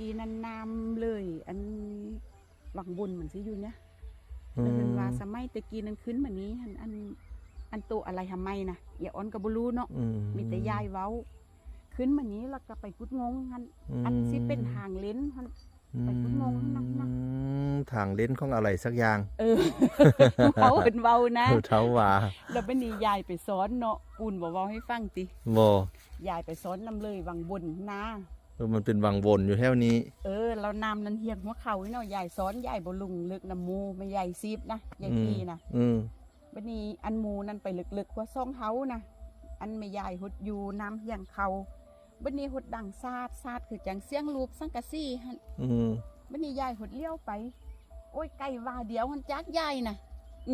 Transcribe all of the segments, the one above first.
กี้นั้นน้ำเลย อันวังบุญเหมือนสิอยู่เนี่ยอืแล้วมเพิ่นว่าสมัยตะกี้นั้นขึ้นมานี้ อันอันอันโตอะไรทำไมนะอย่าอ้อนก็บ่รู้เนาะอืมีแต่ยายเว้า ขึ้นมานี้แล้วก็ไปกุดงงหันมอันสิเป็นทางเลนหันไปกุดงงนะนะอืมทางเล่นของอะไรสักอย่าง เออเว้าเพิ่นเว้านะเออเท้าว่าแล้วบัดนี้ยายไปสอนเนาะปูนบ่เว้าให้ฟังติบ่ยายไปสอนนำเลยวังบนนาเออมันเป็นวังวนอยู่แถวนี้ เออเรานำนั้นเฮียงหัวเข่าไว้เนาะยายสอนยายบ่ลุงลึกน้ำหมูไม่ยายซีบนะยายปีนะอืมบัดนี้อันหมูนั่นไปลึกๆกว่าซ่องเฮานะอันไม่ยายหดอยู่น้ำเฮียงเขาบัดนี้หดดังซาดซาดคือจังเสียงรูปสังกะสีหั่นอืมบัดนี้ยายหดเลี้ยวไป โอ้ยไก่ว่าเดียวมันจักยายน่ะ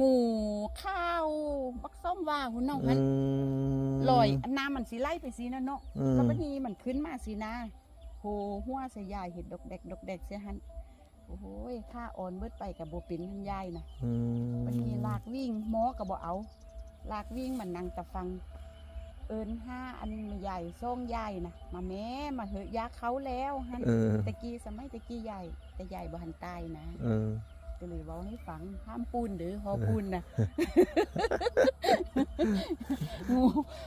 งูข้าวบักส้มว่าหุ่นน้องอืหันมลอยอันน้ำมันสิไล่ไปสินะเนาะอืมแล้วบัดนี้มันขึ้นมาสินะ โหหัวใส่ยายเห็ดดอกแดกดอกแดกเสียหันโอ้โหยข้าอ่อนเบิดไปกับโบเป็นทันยายนะอืมบัดนี้ลากวิ่งหมอกับบ่เอา ลากวิ่งมันนั่งตะฟัง เอินห้าอันไม่ใหญ่ซ่องยายนะมาแม่มาเหอะยาเขาแล้วฮันเออตะกี้สมัยตะกี้ใหญ่แต่ใหญ่บ่หันตายนะเออก็เลยเว้าให้ฟังห้ามปูนเด้อฮอปูนนะงู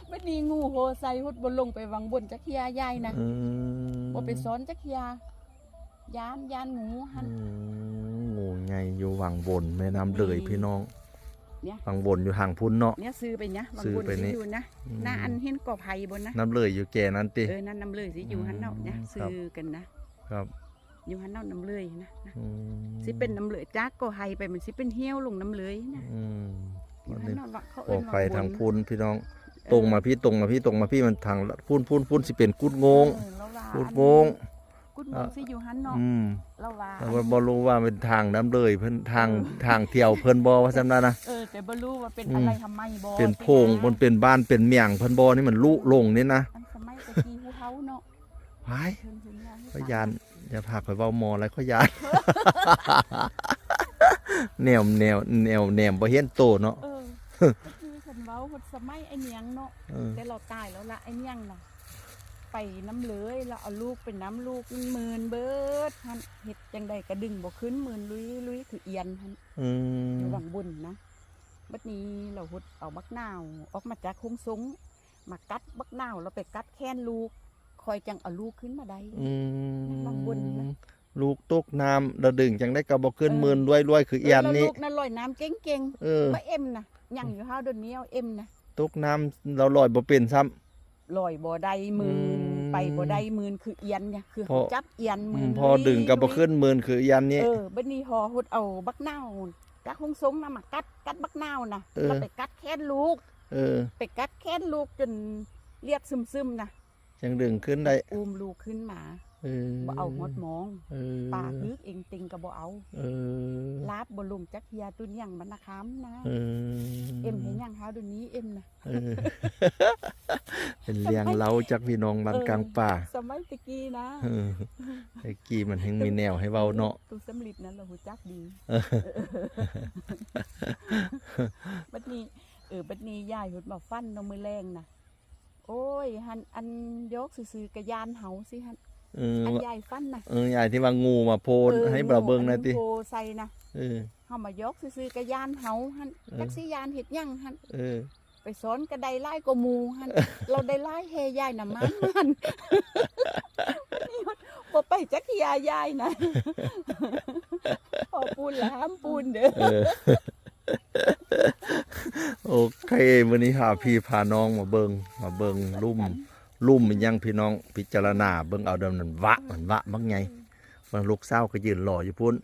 บัดนี้งูโหใส่ฮดบ่ลงไปวังบนจักเฮียยายนะอืม บ่ไปสอนจักเฮียยานยานงูหันอืมงูไงอยู่วังวนแม่น้ำเลยพี่น้องเนี่ยวังวนอยู่ห่างพุ่นเนาะเนี่ยซื้อไปนะวังซื้อบนไปสินี่อยู่นะอืมหน้าอันเห็นกอไผ่บนนะน้ำเลยอยู่แก่นั้นติเออนั่นน้ำเลยสิอยู่หันเนาะนะอืมซื้อกันนะ ครับอยู่หันเนาะน้ำเลยนะนะอืมสิเป็นน้ำเลยจากก็ไฮไปมันสิเป็นเหี้ยวลงน้ำเลยนะอืมอยู่วันหันนี้เนาะว่าเขาอเอิ้อนกว่าไปทางบนพุ่นพี่น้องเออตรงมาพี่ตรงมาพี่ตรงมาพี่มันทางพุ่นพุ่นพุ่นสิเป็นกุดงงเออแล้วว่า กุดอันงงกุดงงสิอยู่หันเนาะอืมแล้วว่าแต่ว่าบ่รู้ว่าเป็นทางน้ำเลยเพิ่นทางทางเที่ยวเพิ่นบ่ว่าซั่นนะนะ เออแต่บ่รู้ว่าเป็นอืม อะไรทำไมบ่เป็นโพงสิะมันเป็นบ้านเป็นเมียงเพิ่นบ่นี่มันลุลงนี่นะอันสมัยตะกี้ผู้เฒ่าเนาะว้ายเพิ่นเพิ่นว่าให้ขฟังยานอย่าพาข่อยเว้าหมอแล้วขยาน แนวแนวแนวแนวบ่เห็นโตเนาะเออก็คือเพิ่นเว้าเพิ่นสมัยไอ้เนียงเนาะเออแต่เราตายแล้วละไอ้เนียงน่ะ ไปน้ำเลยแล้วเอาลูกเป็นน้ำลูกมันหมื่นเบิดหันเฮ็ดจังใดก็ดึงบ่ขึ้นหมื่นลุยลุยคือเอียนหันอือมยู่วังบุญนะบัดนี้เราหดเอาบักนาวออกมาจากคงสงมากัดบักนาวแล้วไปกัดแค้นลูก คอยจังเอาลูกขึ้นมาได้อืมบางบุญนะลูกตกน้ำระดึงจังได้ก็บ่ขึ้นเออหมื่นรวยๆคือเอียนแล้วนี่ลูกนั่นลอยน้ำเก่งเออๆมาเอ็มนะยังอยู่ห้าวเดยวนี้เอาเอ็มนะตกน้ำเราลอยบ่เป็นซ้ำ ลอยบ่ได้หมื่นอืม ไปบ่ได้หมื่นคือเอียนเนี่ยคือพอจับเอียนหอืมื่มนพอดึงก็บ่ขึ้นหมื่นคือเอียนนี่เออบัดนี้หอหดเอาบักนาวกัดคงสงนะมากัดกัดบักนาวนะเออ แล้วไปกัดแค้นลูก เออไปกัดแค้นลูกจนเลียดซึมๆนะจังดึงขึ้นได้ อุ้มลูกขึ้นมา เออบ่เอาหมดหมองเออปากลึกเองติงก็บ่เอาเออลาบบ่ลงจักเฮียตุนยังมันนะคำนะเออเอ็มเห็นยังหาเดูนี้เอ็มนะเออเป็นเลี้ยงเล้าจากพี่น้องบ้านกลางป่า สมัยตะกี้นะเออไอ้กี้มันยังมีแนวให้เว้าเนาะตูสำลิดนั้นเราหูจักดีเออบัดนี้เออบัดนี้ยายหุดมาฟันเนาะมือแรงนะโอ้ยหันอันยกซื่อๆกระยานเฮาสิหัน เอออันยายฟันนะเออยายที่ว่างูมาโพนออให้เราเบิ่งหนะติอัโพใส่นะเออเฮามายกซื่อๆกระยานเฮาหันเออจักสิยานเฮ็ดหยังหันเออไปสอนกระไดไล่กว่าหมูหันเราได้ไล่เฮยายน่ะมันมันนี่บ่ไปจักเฮียยายนะพอปูนละห้ามปูนเด้อเออโอเคมื้อนี้พาพี่พาน้องมาเบิงมาเบิงลุ่ม ลุ่มมันยังพี่น้องพิจารณาเบิ่งเอาเดิมนั่นวะมันวะบักไงบางลูกเศร้าวก็ยืนรออยู่พุ่น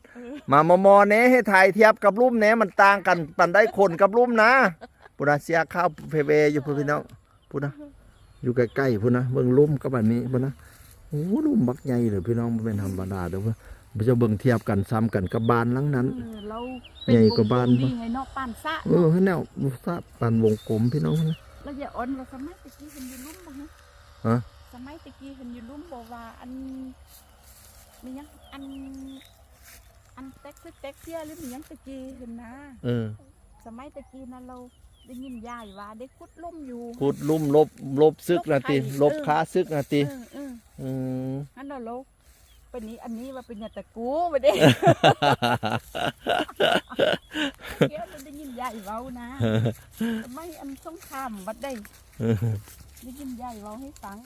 มามามอแหน่ให้ถ่ายเทียบกับลุ่มแหน่มันต่างกันปันได้คนกับลุ่มนะปุนาเสียข้าวเพเวอยู่พุ่นพี่น้องพุ่นนะอยู่ใกล้ๆพุ่นนะเบิ่งลุ่มกับอันนี้พุ่นนะโอ้ลุ่มบักใหญ่เลยพี่น้องบ่เป็นธรรมดาเด้อเพิ่นบ่จะเบิ่งเทียบกันซ้ำกันกับบ้านหลังนั้นเออเราใหญ่กว่าบ้านนี่ไงเนาะปานซะเออให้แนวมุสาปันวงกลมพี่น้องนะแล้วอย่าอ่อนว่าสมัยตะกี้เห็นอยู่ลุ่มบ่ฮะ สมัยตะกี้เห็นอยู่ลุ่มบอกว่าอันมียังอันอันเต็กซ์เต็กซ์เสียหรือมียังตะกี้เห็นนะเออสมัยตะกี้นะเราได้ยินยายว่าได้ขุดลุ่มอยู่ขุดลุ่มลบลบซึกนาทีลบค้าซึกนาทีอืมงั้นเราลบป็นนี้อันนี้ว่าเป็นยาตะกูมาเด้เกี้ยวมัได้ยินใหญ่เบานะ ไม่อันสงครามวัดได้ Dành 讲